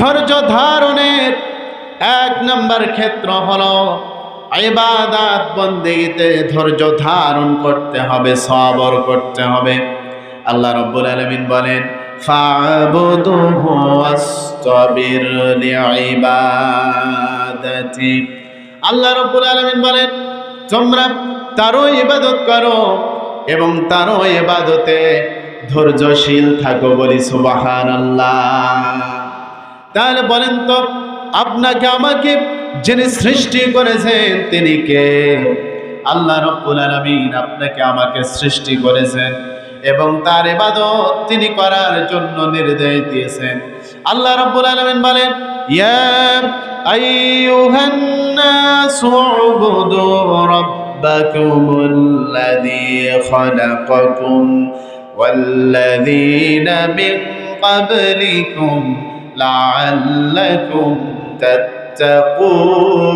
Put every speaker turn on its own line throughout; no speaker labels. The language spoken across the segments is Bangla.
ধৈর্য ধারণের এক নম্বর ক্ষেত্র হলো ইবাদাত বন্দেগীতে ধৈর্য ধারণ করতে হবে, সবর করতে হবে। আল্লাহ রব্বুল আলামিন বলেন আল্লাহ রব্বুল আলমিন বলেন, তোমরা তারও ইবাদত করো এবং তারও ইবাদতে ধৈর্যশীল থাকো বলি সুবহানাল্লাহ। তাহলে বলেন তো আপনাকে আমাকে যিনি সৃষ্টি করেছেন তিনি কে আল্লাহ রব্বুল আলামিন আপনাকে আমাকে সৃষ্টি করেছেন এবং তার ইবাদত তিনি করার জন্য নির্দেশ দিয়েছেন আল্লাহ রব্বুল আলামিন বলেন ইয়া আইয়ুহান নাসু উবুদু রাব্বাকুমুল্লাযী খালাকাকুম والذين من قبلكم لعلكم تتقون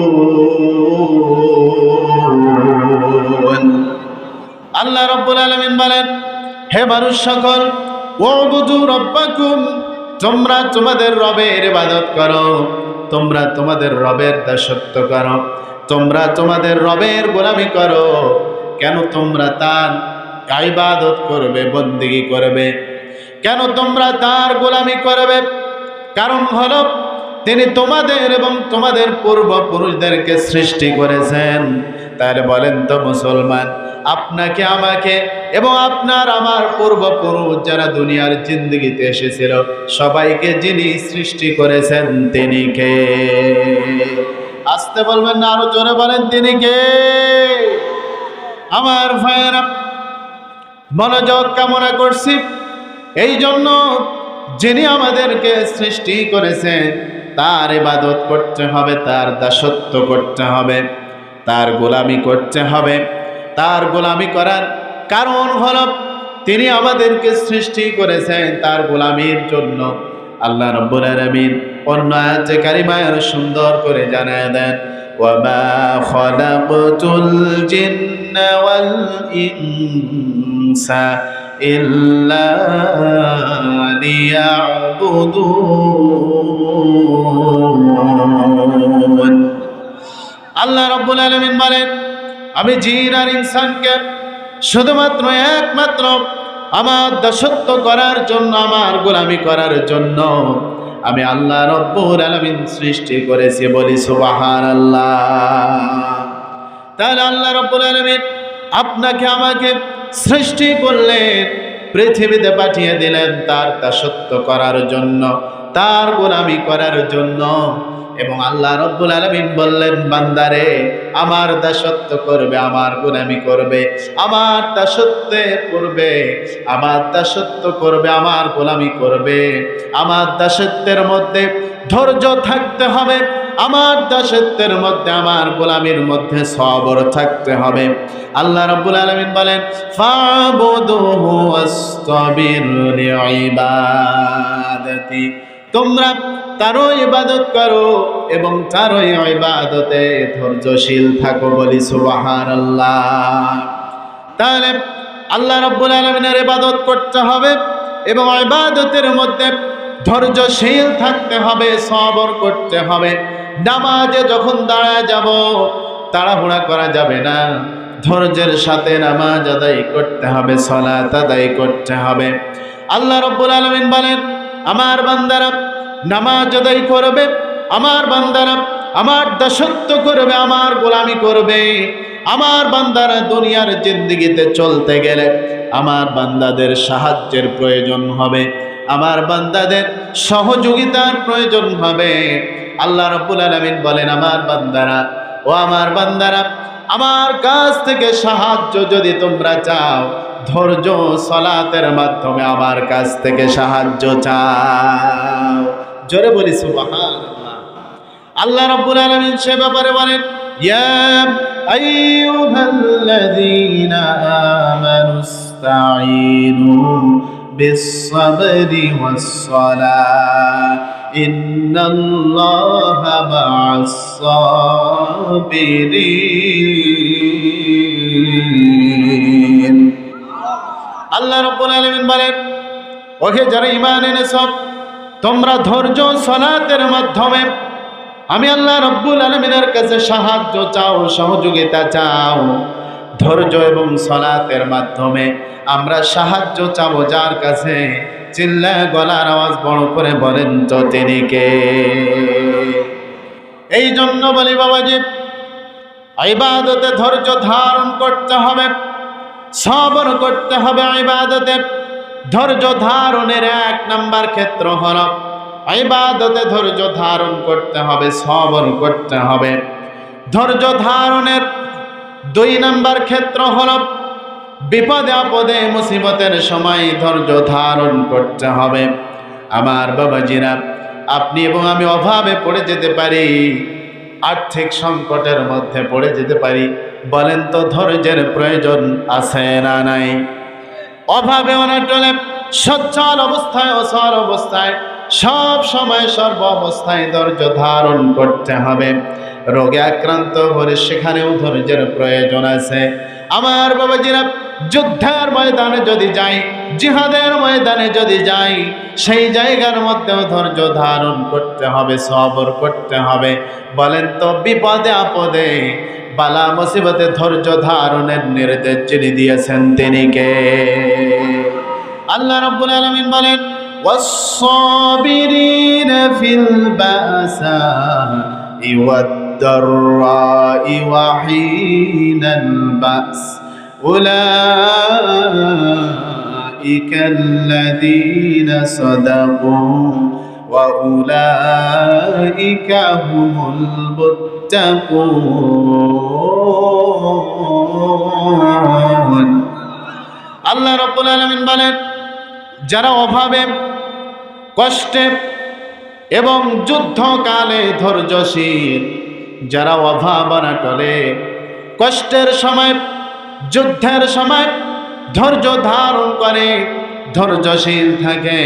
আল্লাহ রব্বুল আলামিন বলেন হে মানুষ সকল ওবুদু রব্বাকুম তোমরা তোমাদের রবের ইবাদত করো তোমরা তোমাদের রবের দাসত্ব করো তোমরা তোমাদের রবের গোলামি করো কেন তোমরা তার ইবাদত করবে বন্দিগি করবে কেন তোমরা তার গোলামি করবে কারণ হলো, তিনি তোমাদের এবং তোমাদের পূর্বপুরুষদেরকে সৃষ্টি করেছেন। তাহলে বলেন তো মুসলমান, আপনাকে আমাকে এবং আপনার আমার পূর্বপুরুষ যারা দুনিয়ার জিন্দগিতে এসেছিল, সবাইকে যিনি সৃষ্টি করেছেন, তিনি কে? আসতে বলবেন না, আরও জোরে বলেন, তিনি কে? আমার ভাইয়েরা, মনোযোগ কামনা করছি। এই জন্য যিনি আমাদেরকে সৃষ্টি করেছেন, তার ইবাদত করতে হবে, তার দাসত্ব করতে হবে, তার গোলামি করতে হবে। তার গোলামি করার কারণ হল, তিনি আমাদেরকে সৃষ্টি করেছেন তার গোলামির জন্য। আল্লাহ রব্বুল আলামিন অন্য আয়াতে কারিমায় সুন্দর করে জানায় দেন ইল্লা লিয়াবুদুন আল্লাহ রব্বুল আলামিন বলেন, আমি জিন আর ইনসানকে শুধুমাত্র একমাত্র আমার দাসত্ব করার জন্য, আমার গোলামি করার জন্য আমি আল্লাহ রব্বুল আলামিন সৃষ্টি করেছি বলি সুবাহার আল্লাহ তাহলে আল্লাহ রব্বুল আলামিন আপনাকে আমাকে সৃষ্টি করলেন, পৃথিবীতে পাঠিয়ে দিলেন তার দাসত্ব করার জন্য, তার গোলামি করার জন্য। এবং আল্লাহ রব্বুল আলমিন বললেন, বান্দারে, আমার দাসত্ব করবে, আমার গোলামি করবে, আমার দাসত্বে করবে, আমার দাসত্ব করবে, আমার গোলামি করবে, আমার দাসত্বের মধ্যে ধৈর্য থাকতে হবে আমার দাসত্বের মধ্যে, আমার গোলামির মধ্যে সবর থাকতে হবে। আল্লাহ রাব্বুল আলামিন বলেন তোমরা তারও ইবাদত করো এবং তারও ইবাদতে ধৈর্যশীল থাকো বলি সুবহানাল্লাহ। তাহলে আল্লাহ রাব্বুল আলামিনের ইবাদত করতে হবে এবং ইবাদতের মধ্যে ধৈর্যশীল থাকতে হবে, সবর করতে হবে। নামাজে যখন দাঁড়ায় যাব, তাড়াহুড়া করা যাবে না। ধৈর্যের সাথে নামাজ আদায় করতে হবে, সলাত আদায় করতে হবে। আল্লাহ রব্বুল আলমিন বলেন, আমার বান্দারা নামাজ আদায় করবে, আমার বান্দারা আমার দাসত্ব করবে, আমার গোলামি করবে। আমার বান্দারা দুনিয়ার জিন্দিগিতে চলতে গেলে আমার বান্দাদের সাহায্যের প্রয়োজন হবে। আমার বান্দাদের সহযোগিতার প্রয়োজন হবে। আল্লাহ রব্বুল আলমিন বলেন, আমার বান্দারা, ও আমার বান্দারা, আমার কাছ থেকে সাহায্য যদি তোমরা চাও, ধৈর্য সলাতের মাধ্যমে আমার কাছ থেকে সাহায্য চাও। জোরে বলি সুবহান আল্লাহ রব্বুল আলামিন সে ব্যাপারে বলেন, ইয়া আইয়ুহাল্লাযীনা আমানুস্তাঈনু বিস-সাবরি ওয়াস-সালাহ ইন্নাল্লাহা মা'আস-সাবিরিন আল্লাহ রব্বুল আলামিন বলেন, ওহে যারা ঈমান এনেছ, তোমরা ধৈর্য সলাতের মাধ্যমে আমি আল্লাহ রব্বুল আলমিনের কাছে সাহায্য চাও, সহযোগিতা চাও। ধৈর্য এবং সলাতের মাধ্যমে আমরা সাহায্য চাবো যার কাছে চিল্লা গলার আওয়াজ বড় করে বলেন তো তিনি কে এই জন্য বলি বাবাজি, ইবাদতে ধৈর্য ধারণ করতে হবে, সবর করতে হবে ইবাদতে। ধৈর্য ধারণের এক নাম্বার ক্ষেত্র হল ইবাদতে ধৈর্য ধারণ করতে হবে, সবর করতে হবে। ধৈর্য ধারণের দুই নাম্বার ক্ষেত্র হল, বিপদে আপদে মুসিবতের সময় ধৈর্য ধারণ করতে হবে। আমার বাবাজিরা, আপনি এবং আমি অভাবে পড়ে যেতে পারি, আর্থিক সংকটের মধ্যে পড়ে যেতে পারি, বলেন তো ধৈর্যের প্রয়োজন আছে না নাই? অভাবে অনটনে সচ্ছল অবস্থায়, অসল অবস্থায়, সব সময় সর্ব অবস্থায় ধৈর্য ধারণ করতে হবে। রোগে আক্রান্ত হলে সেখানেও ধৈর্যের প্রয়োজন আছে আমার বাবাজিরা যুদ্ধের ময়দানে যদি যাই জিহাদের ময়দানে যদি যাই সেই জায়গার মধ্যেও ধৈর্য ধারণ করতে হবে সবর করতে হবে বলেন তো বিপদে আপদে বালা মুসিবতে ধৈর্য ধারণের নির্দেশ যিনি দিয়েছেন তিনি কে আল্লাহ রাব্বুল আলামিন বলেন والصابرين في البأساء والضراء وحين البأس أولئك الذين صدقوا وأولئك هم المتقون আল্লাহ রব্বুল আলমিন বলেন যারা অভাবে কষ্টে এবং যুদ্ধকালে ধৈর্যশীল, যারা অভাব টলে, কষ্টের সময়, যুদ্ধের সময় ধৈর্য ধারণ করে, ধৈর্যশীল থাকে।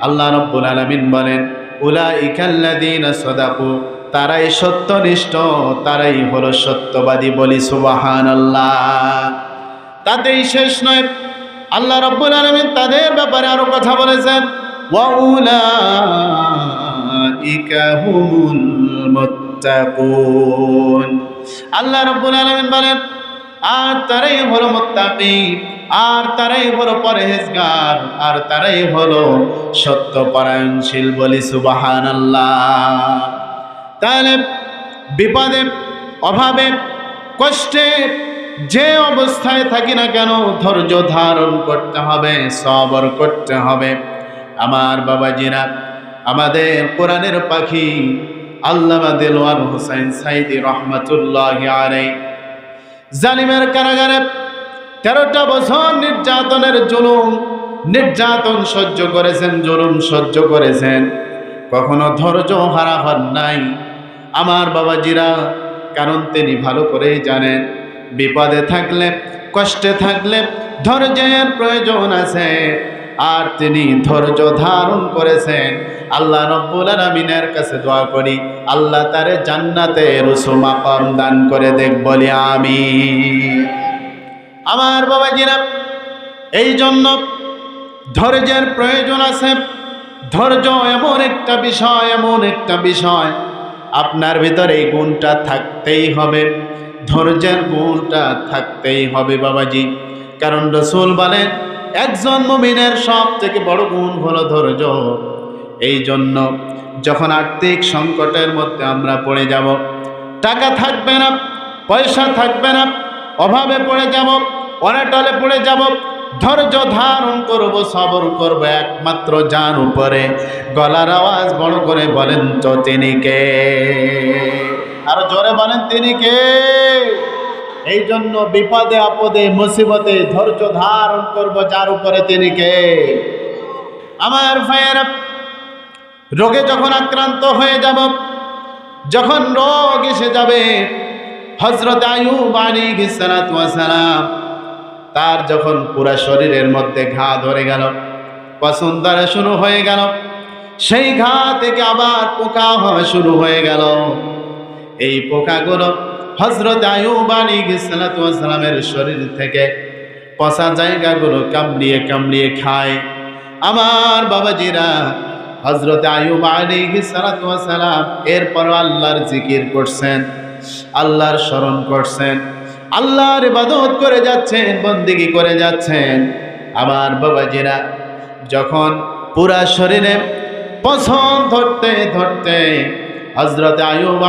আল্লাহ রব্বুল আলমিন বলেন উলা ইকাল্লাদিন সদাকু তারাই সত্যনিষ্ঠ, তারাই হলো সত্যবাদী বলি সুবাহান আল্লাহ তাতেই শেষ নয়। আল্লাহ রব্বুল আলমিন তাদের ব্যাপারে আরও কথা বলেছেন। মুত্তাকুন আল্লাহ রব্বুল আলমিন বলেন, আর তারাই হলো মুত্তাকি, আর তারাই হলো পরহেজগার, আর তারাই হলো সত্যপরায়ণশীল বলি সুবাহান আল্লাহ তাহলে বিপদে, অভাবে, কষ্টে যে অবস্থায় থাকি না কেন ধৈর্য ধারণ করতে হবে, সবর করতে হবে। আমার বাবাজিরা আমাদের কোরআনের পাখি আল্লামা দেলোয়ার হোসেন সাইদি রহমতুল্লাহ জালিমের কারাগারে তেরোটা বছর নির্যাতনের জুলুম, নির্যাতন সহ্য করেছেন, জুলুম সহ্য করেছেন। কখনো ধৈর্য হারা হন নাই। আমার বাবাজিরা, কারণ তিনি ভালো করেই জানেন, বিপদে থাকলে, কষ্টে থাকলে ধৈর্যের প্রয়োজন আছে। আর তিনি ধৈর্য ধারণ করেছেন। আল্লাহ রব্বুল আলমিনের কাছে দোয়া করি, আল্লাহ তারে জান্নাতে রুসুমা কম দান করে দেখ, বলি আমি আমার বাবাজিরা এই জন্য ধৈর্যের প্রয়োজন আছে। ধৈর্য এমন একটা বিষয়, এমন একটা বিষয়, আপনার ভিতরে এই গুণটা থাকতেই হবে। ধৈর্যের গুণটা থাকতেই হবে বাবাজি। কারণ রসুল বলেন একজন মমিনের সব থেকে বড় গুণ হলো ধৈর্য। এই জন্য যখন আর্থিক সংকটের মধ্যে আমরা পড়ে যাব, টাকা থাকবে না, পয়সা থাকবে না, অভাবে পড়ে যাব, অনাটলে পড়ে যাব, ধৈর্য ধারণ করব, সবর করব একমাত্র যার উপরে। গলার আওয়াজ বড় করে বলেন তো তিনি কে? আরও জোরে বলেন তিনি কে? এই জন্য বিপদে, আপদে, মুসিবতে ধৈর্য ধারণ করব যার উপরে তিনি কে? আমার ভাইয়ের, রোগে যখন আক্রান্ত হয়ে যাব, যখন রোগ এসে যাবে হজরত আয়ুব আলী সালাম তার যখন পুরা শরীরের মধ্যে ঘা ধরে গেল পছন্দরা শুরু হয়ে গেল, সেই ঘা থেকে আবার পোকা হওয়া শুরু হয়ে গেল। এই পোকাগুলো হজরত আয়ুব আলী সালামের শরীর থেকে পচা জায়গাগুলো কামড়িয়ে কামড়িয়ে খায়। আমার বাবাজিরা হজরত আয়ুব আলাইহিস সালাতু ওয়াস সালাম এরপর আল্লাহর জিকির করছেন, আল্লাহর স্মরণ করছেন, আল্লাহর ইবাদত করে যাচ্ছেন, বন্দিগি করে যাচ্ছেন। আমার বাবাজিরা যখন পুরা শরীরে পছন্দ ধরতে ধরতে হজরত আয়ুব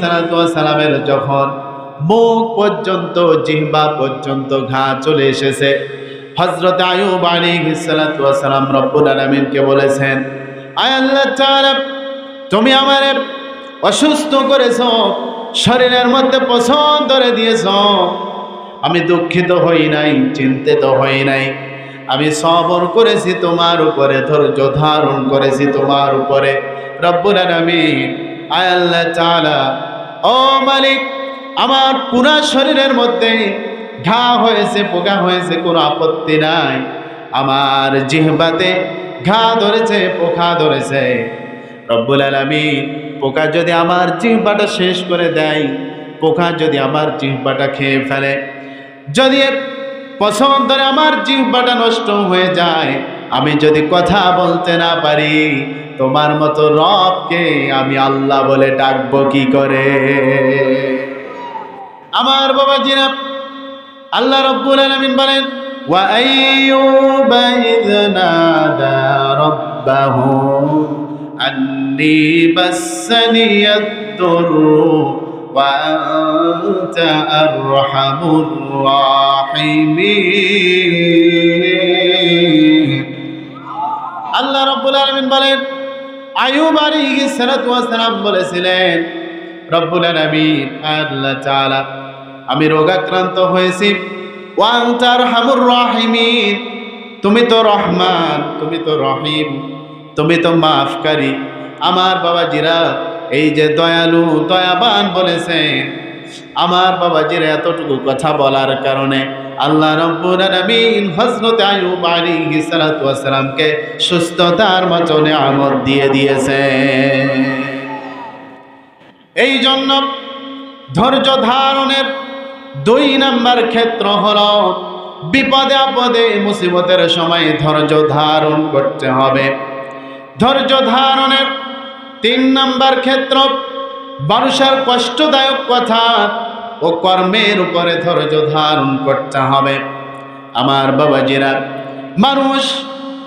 সালাতু সালামের যখন মুখ পর্যন্ত, জিহ্বা পর্যন্ত ঘা চলে এসেছে হজরত আয়ুব ওয়াস সালাম রব্বুল আলামিনকে বলেছেন তুমি আমারে অসুস্থ করেছ, শরীরের মধ্যে পছন্দ ধরে দিয়েছ। আমি দুঃখিত হই নাই, চিন্তিত হই নাই। আমি সবর করেছি তোমার উপরে, ধৈর্য ধারণ করেছি তোমার উপরে। রব্বুল আলামিন ও মালিক, আমার পুরা শরীরের মধ্যে ঘা হয়েছে, পোকা হয়েছে, কোনো আপত্তি নাই। আমার জিহবাতে ঘা ধরেছে, পোকা ধরেছে। রব্বুল আলামিন, পোকা যদি আমার জিহ্বাটা শেষ করে দেয়, পোকা যদি আমার জিহ্বাটা খেয়ে ফেলে, যদি পছন্দ ধরে আমার জিহ্বাটা নষ্ট হয়ে যায়, আমি যদি কথা বলতে না পারি তোমার মতো রবকে আমি আল্লাহ বলে ডাকবো কি করে? আমার বাবা জিনা আল্লাহ রব্বুল আলামিন বলেন ইয নাদা রাব্বাহু আন্নি বাসসানি ইয়াদ-দুররু ওয়া আনতা আরহামুর রাহিমিন. আল্লাহ রব্বুল আলামিন বলেন আয়ুব ওয়াস সালাম বলেছিলেন, রব্বুল আলামিন, আল্লাহ তাআলা, আমি রোগাক্রান্ত হয়েছি। ওয়াং তার হামুর রাহিমিন, তুমি তো রহমান, তুমি তো রহিম, তুমি তো মাফকারী। আমার বাবা জিরা এই যে দয়ালু, দয়াবান বলেছেন, আমার বাবা জিরা এতটুকু কথা বলার কারণে আল্লাহ রব্বুল আলামিন হযরত আইয়ুব আলাইহিস সালাতু ওয়াস সালামকে সুস্থতার মতো নিয়ামত দিয়ে দিয়েছেন এই জন্য ধৈর্য ধারণের দুই নাম্বার ক্ষেত্র হল বিপদে আপদে মুসিবতের সময় ধৈর্য ধারণ করতে হবে। ধৈর্য ধারণের তিন নাম্বার ক্ষেত্র মানুষের কষ্টদায়ক কথা ও কর্মের উপরে ধৈর্য ধারণ করতে হবে। আমার বাবাজিরা, মানুষ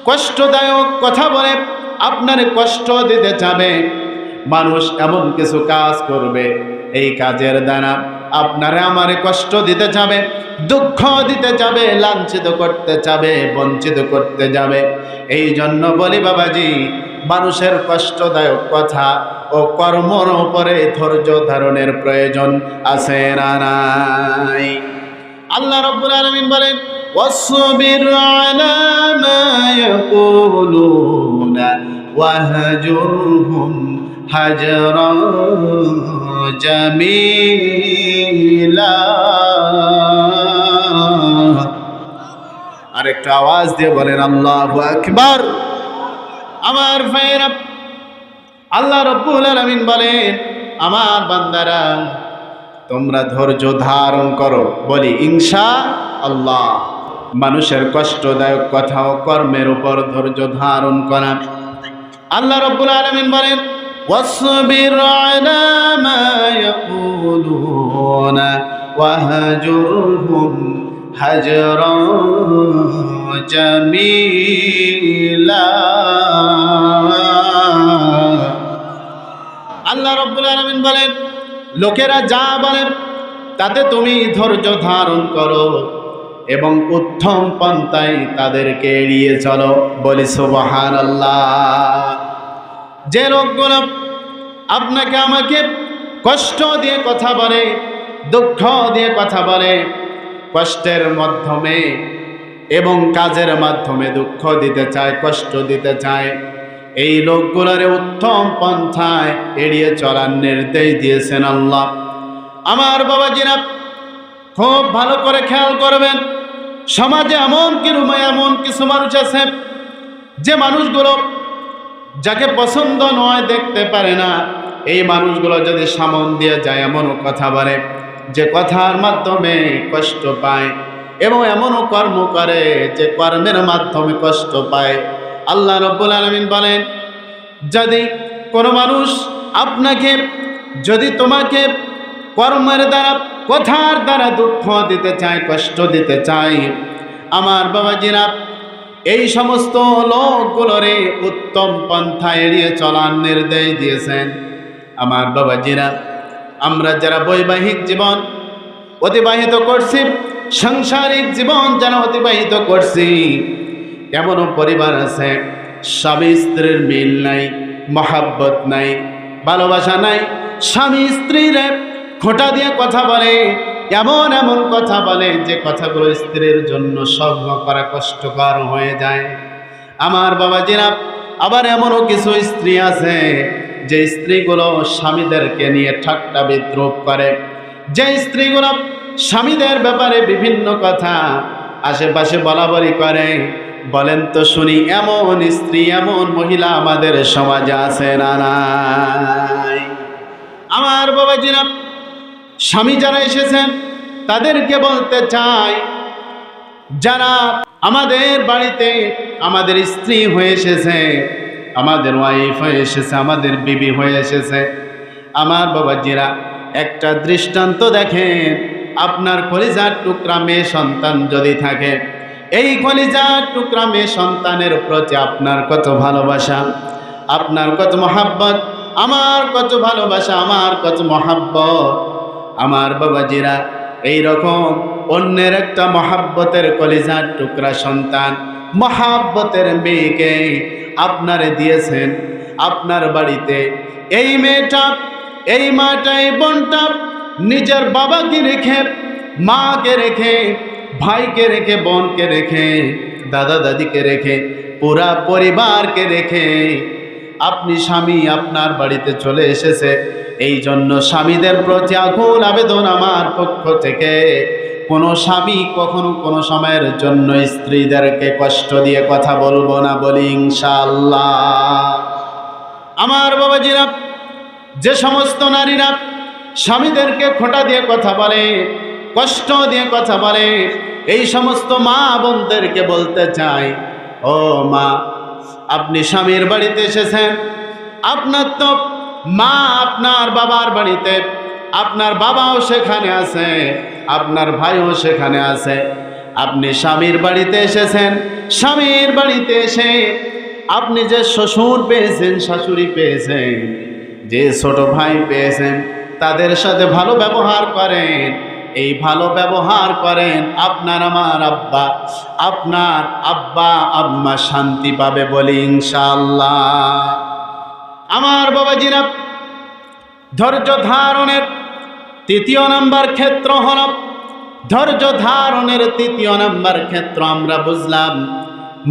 কষ্টদায়ক কথা বলে, আপনার কষ্ট দিতে চাবে। মানুষ এমন কিছু কাজ করবে, এই কাজের দ্বারা আপনারা আমারে কষ্ট দিতে যাবে দুঃখ দিতে যাবে লাঞ্ছিত করতে যাবে বঞ্চিত করতে যাবে। এই জন্য বলি বাবাজি, মানুষের কষ্টদায়ক কথা ও কর্মর উপরে ধৈর্য ধারণের প্রয়োজন আছে না নাই আল্লাহ রব্বুল আলামিন বলেন واصبر على ما يقولون واهجرهم هجرا جميلا আরেকটা আওয়াজ দিয়ে বলেন আল্লাহু আকবার আমার ভাইরা আল্লাহ রব্বুল আলামিন বলেন আমার বান্দারা তোমরা ধৈর্য ধারণ করো বলি ইনশা আল্লাহ মানুষের কষ্টদায়ক কথা ও কর্মের উপর ধৈর্য ধারণ করা আল্লাহ রব্বুল আলামিন বলেন واصبر على ما يقولون وهجرهم هجرا جميلا আল্লাহ রব্বুল আলামিন বলেন, লোকেরা যা বলেন তাতে তুমি ধৈর্য ধারণ করো এবং উত্তম পন্থায় তাদেরকে এড়িয়ে চলো। বলি সুবহান আল্লাহ যে লোকগুলো আপনাকে আমাকে কষ্ট দিয়ে কথা বলে, দুঃখ দিয়ে কথা বলে, কষ্টের মাধ্যমে এবং কাজের মাধ্যমে দুঃখ দিতে চায়, কষ্ট দিতে চায় এই লোকগুলোর উত্তম পন্থায় এড়িয়ে চলার নির্দেশ দিয়েছেন আল্লাহ। আমার বাবাজিরা, খুব ভালো করে খেয়াল করবেন, সমাজে এমন কিরম এমন কিছু মানুষ আছে যে মানুষগুলো যাকে পছন্দ নয় দেখতে পারে না। এই মানুষগুলো যদি সামন দিয়ে যায়, এমনও কথা বলে যে কথার মাধ্যমে কষ্ট পায় এবং এমনও কর্ম করে যে কর্মের মাধ্যমে কষ্ট পায়। আল্লাহ রব্বুল আলমিন বলেন, যদি কোনো মানুষ আপনাকে, যদি তোমাকে কর্মের দ্বারা, কথার দ্বারা দুঃখ দিতে চায়, কষ্ট দিতে চায়, আমার বাবাজিরা এই সমস্ত লোকগুলোরে উত্তম পন্থা এড়িয়ে চলার নির্দেশ দিয়েছেন। আমার বাবাজিরা আমরা যারা বৈবাহিক জীবন অতিবাহিত করছি, সাংসারিক জীবন যারা অতিবাহিত করছি এমনও পরিবার আছে। স্বামী স্ত্রীর মিল নাই, মহাব্বত নাই, ভালোবাসা নাই। স্বামী স্ত্রীর খোঁটা দিয়ে কথা বলে, এমন এমন কথা বলে যে কথাগুলো স্ত্রীর জন্য সহ্য করা কষ্টকর হয়ে যায়। আমার বাবাজিরা আবার এমনও কিছু স্ত্রী আছে যে স্ত্রীগুলো স্বামীদেরকে নিয়ে ঠাট্টা বিদ্রুপ করে। যে স্ত্রীগুলো স্বামীদের ব্যাপারে বিভিন্ন কথা আশেপাশে বলা বলি করে। বলেন তো শুনি, এমন স্ত্রী, এমন মহিলা আমাদের সমাজে আছে না নাই? আমার বাবা বাবাজিরা, স্বামী যারা এসেছেন, তাদেরকে বলতে চাই, যারা আমাদের বাড়িতে আমাদের স্ত্রী হয়ে এসেছে, আমাদের ওয়াইফ হয়ে এসেছে, আমাদের বিবি হয়ে এসেছে, আমার বাবাজিরা, একটা দৃষ্টান্ত দেখেন, আপনার কলিজার টুকরা মেয়ে সন্তান যদি থাকে এই কলিজার টুকরা মেয়ে সন্তানের প্রতি আপনার কত ভালোবাসা, আপনার কত মহাব্বত, আমার কত ভালোবাসা, আমার কত মহাব্বত। আমার বাবাজিরা এই রকম অন্যের একটা মহাব্বতের কলিজার টুকরা সন্তান, মহাব্বতের মেয়েকে আপনারে দিয়েছেন আপনার বাড়িতে। এই মেয়েটা, এই মাটা, এই বোনটা নিজের বাবাকে রেখে, মাকে রেখে ভাইকে রেখে, বোনকে রেখে, দাদা দাদিকে রেখে, পুরা পরিবারকে রেখে, আপনি স্বামী আপনার বাড়িতে চলে এসেছে। এই জন্য স্বামীদের প্রতি আকুল আবেদন আমার পক্ষ থেকে। কোনো স্বামী কখনো কোনো সময়ের জন্য স্ত্রীদেরকে কষ্ট দিয়ে কথা বলব না বলি, ইনশাআল্লাহ। আমার বাবাজিরা, যে সমস্ত নারীরা স্বামীদেরকে খোটা দিয়ে কথা বলে কষ্ট দিয়ে কথা বলে। এই সমস্ত মা বোনদেরকে বলতে চাই, ও মা, আপনি স্বামীর বাড়িতে এসেছেন। আপনার তো মা আপনার বাবার বাড়িতে, আপনার বাবাও সেখানে আছে, আপনার ভাইও সেখানে আছে। আপনি স্বামীর বাড়িতে এসেছেন, স্বামীর বাড়িতে এসে আপনি যে শ্বশুর পেয়েছেন, শাশুড়ি পেয়েছেন, যে ছোট ভাই পেয়েছেন, তাদের সাথে ভালো ব্যবহার করেন এই ভালো ব্যবহার করেন আপনার আমার আব্বা। আপনার আব্বা, আম্মা শান্তি পাবে বলি ইনশাল্লাহ আমার বাবাজিরা, ধৈর্য ধারণের তৃতীয় নাম্বার ক্ষেত্র হল, ধৈর্য ধারণের তৃতীয় নাম্বার ক্ষেত্র আমরা বুঝলাম,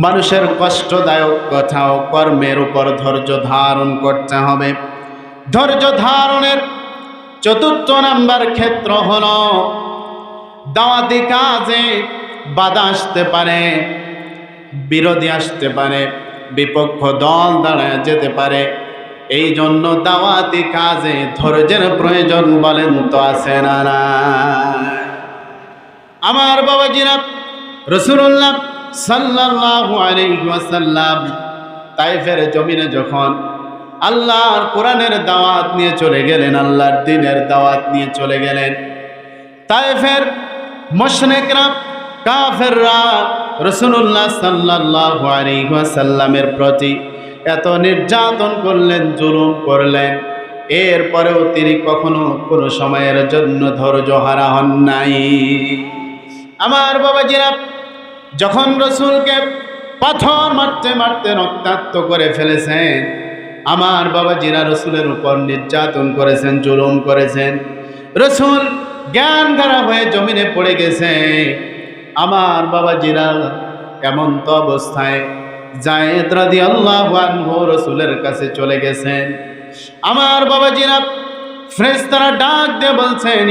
মানুষের কষ্টদায়ক কথা ও কর্মের উপর ধৈর্য ধারণ করতে হবে। ধৈর্য ধারণের চতুর্থ নাম্বার ক্ষেত্র হল, দাওয়াতি কাজে বাধা আসতে পারে, বিরোধী আসতে পারে, বিপক্ষ দল দাঁড়ায় যেতে পারে এই জন্য দাওয়াতি কাজে ধৈর্যের প্রয়োজন বলেন তো আছে না? আমার বাবাজিরা রসুল্লাহ সাল্লাল্লাহু আলাইহি ওয়াসাল্লাম তাইফের জমিনে যখন আল্লাহর কোরআনের দাওয়াত নিয়ে চলে গেলেন, আল্লাহর দিনের দাওয়াত নিয়ে চলে গেলেন। তাইফের মুশরিকরা, কাফেররা রসুল্লাহ ওয়াসাল্লামের প্রতি এত নির্যাতন করলেন, জুলুম করলেন। এরপরেও তিনি কখনো কোনো সময়ের জন্য ধৈর্য হারা হন নাই। আমার বাবাজিরা, যখন রসুলকে পাথর মারতে মারতে রক্তাক্ত করে ফেলেছেন আমার বাবা জিরা রসুলের উপর নির্যাতন করেছেন, জুলুম করেছেন। রসুল জ্ঞান গারা হয়ে জমিনে পড়ে গেছে। আমার বাবাজিরা এমন তো অবস্থায় জায়েদ আল্লাহ রসুলের কাছে চলে গেছেন। আমার বাবা বাবাজিরা ফ্রেস্তারা ডাক দিয়ে বলছেন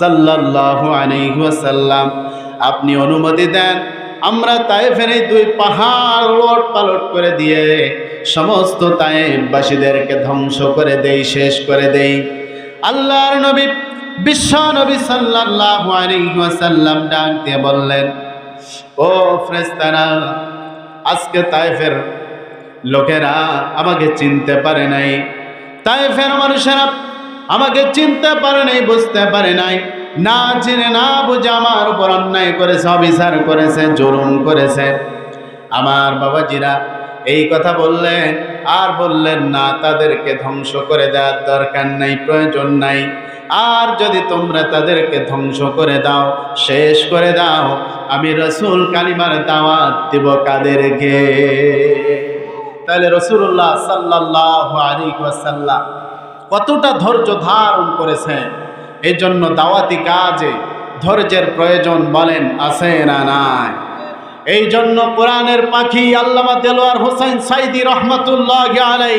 সাল্লাল্লাহু আলাইহি ওয়াসাল্লাম, আপনি অনুমতি দেন, আমরা তাই এই দুই পাহাড় লট পালট করে দিয়ে সমস্ত তায়েফবাসীদেরকে ধ্বংস করে দেই, শেষ করে দেই। আল্লাহর নবী, বিশ্ব নবী সাল্লাল্লাহু আলাইহি ওয়াসাল্লাম ডাক দিয়ে বললেন, ও ফ্রেস্তারা আজকে তায়েফের লোকেরা আমাকে চিনতে পারে নাই। তাই ফের মানুষেরা আমাকে চিনতে পারে নাই, বুঝতে পারে নাই। না চিনে না বুঝে আমার উপর অন্যায় করেছে, অবিচার করেছে, জুলুম করেছে। আমার বাবাজিরা এই কথা বললেন, আর বললেন না, তাদেরকে ধ্বংস করে দেওয়ার দরকার নাই, প্রয়োজন নাই। আর যদি তোমরা তাদেরকে ধ্বংস করে দাও, শেষ করে দাও, আমি রসুল কালিমার দাওয়াত দিব কাদেরকে। তাহলে রসুল্লাহ সাল্লাহ আলী ওয়াসাল্লাম কতটা ধৈর্য ধারণ করেছেন? এই জন্য দাওয়াতি কাজে ধৈর্যের প্রয়োজন বলেন, আছে না নাই? এই জন্য কোরআনের পাখি আল্লামা দেলোয়ার হোসেন সাইদি রহমতুল্লাহ আলাই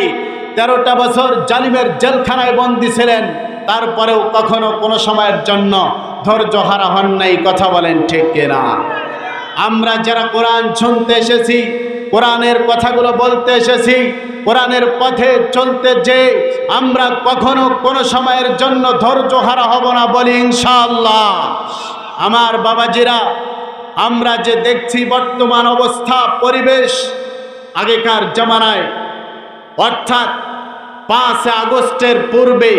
তেরোটা বছর জালিমের জেলখানায় বন্দী ছিলেন। তারপরেও কখনো কোনো সময়ের জন্য ধৈর্য হারা হন নাই, কথা বলেন ঠিক কিনা? আমরা যারা কোরআন শুনতে এসেছি, কোরআনের কথাগুলো বলতে এসেছি, কোরআনের পথে চলতে যে আমরা কখনো কোনো সময়ের জন্য ধৈর্য হারা হব না বলি ইনশাআল্লাহ। আমার বাবাজিরা আমরা যে দেখছি বর্তমান অবস্থা, পরিবেশ আগেকার জামানায়, অর্থাৎ পাঁচ আগস্টের পূর্বে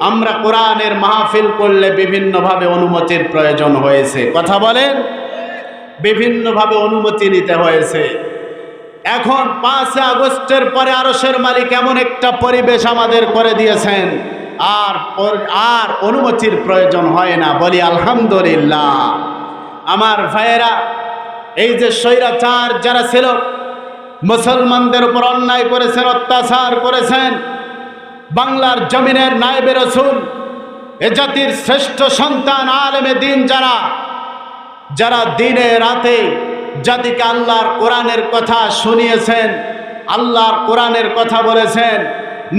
আমরা কোরআনের মাহফিল করলে বিভিন্নভাবে অনুমতির প্রয়োজন হয়েছে। কথা বলেন? বিভিন্নভাবে অনুমতি নিতে হয়েছে। এখন পাঁচে আগস্টের পরে আরসের মালিক এমন একটা পরিবেশ আমাদের করে দিয়েছেন, আর আর অনুমতির প্রয়োজন হয় না। বলি আলহামদুলিল্লাহ। আমার ভাইয়েরা, এই যে স্বৈরাচার যারা ছিল, মুসলমানদের উপর অন্যায় করেছেন, অত্যাচার করেছেন, বাংলার জমিনের নায়েবে রসুল, এ জাতির শ্রেষ্ঠ সন্তান আলেমে দিন যারা যারা দিনে রাতে জাতিকে আল্লাহর কোরআনের কথা শুনিয়েছেন, আল্লাহর কোরআনের কথা বলেছেন,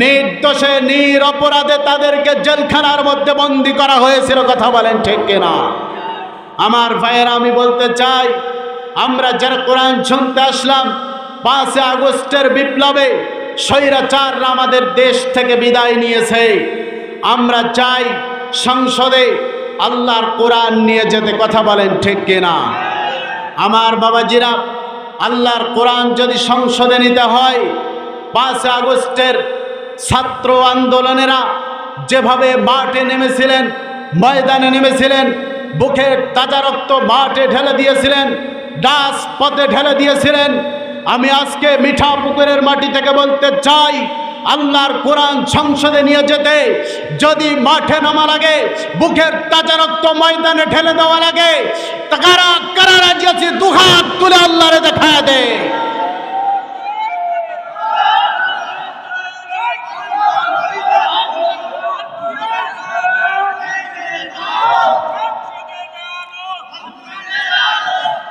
নির্দোষে নির অপরাধে তাদেরকে জেলখানার মধ্যে বন্দি করা হয়েছিল, কথা বলেন ঠিক কিনা? আমার ভাইয়েরা, আমি বলতে চাই, আমরা যারা কোরআন শুনতে আসলাম পাঁচে আগস্টের বিপ্লবে স্বৈরাচাররা আমাদের দেশ থেকে বিদায় নিয়েছে। আমরা চাই সংসদে আল্লাহর কোরআন নিয়ে যেতে কথা বলেন, ঠিক কিনা? আমার বাবাজিরা, আল্লাহর কোরআন যদি সংসদে নিতে হয় পাঁচ আগস্টের ছাত্র আন্দোলনেরা যেভাবে মাঠে নেমেছিলেন, ময়দানে নেমেছিলেন বুকের তাজা রক্ত মাঠে ঢেলে দিয়েছিলেন, ডাস পথে ঢেলে দিয়েছিলেন। আমি আজকে মিঠা পুকুরের মাটি থেকে বলতে চাই, আল্লাহর কোরআন সংসদে নিয়ে যেতে, যদি মাঠে নামা লাগে, বুকের তাজা রক্ত ময়দানে ঠেলে দেওয়া লাগে কারা কারা আছে দুহাত তুলে আল্লাহরে দেখায় দে।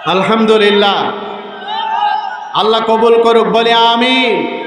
আলহামদুলিল্লাহ। আল্লাহ কবুল করুক বলে আমিন।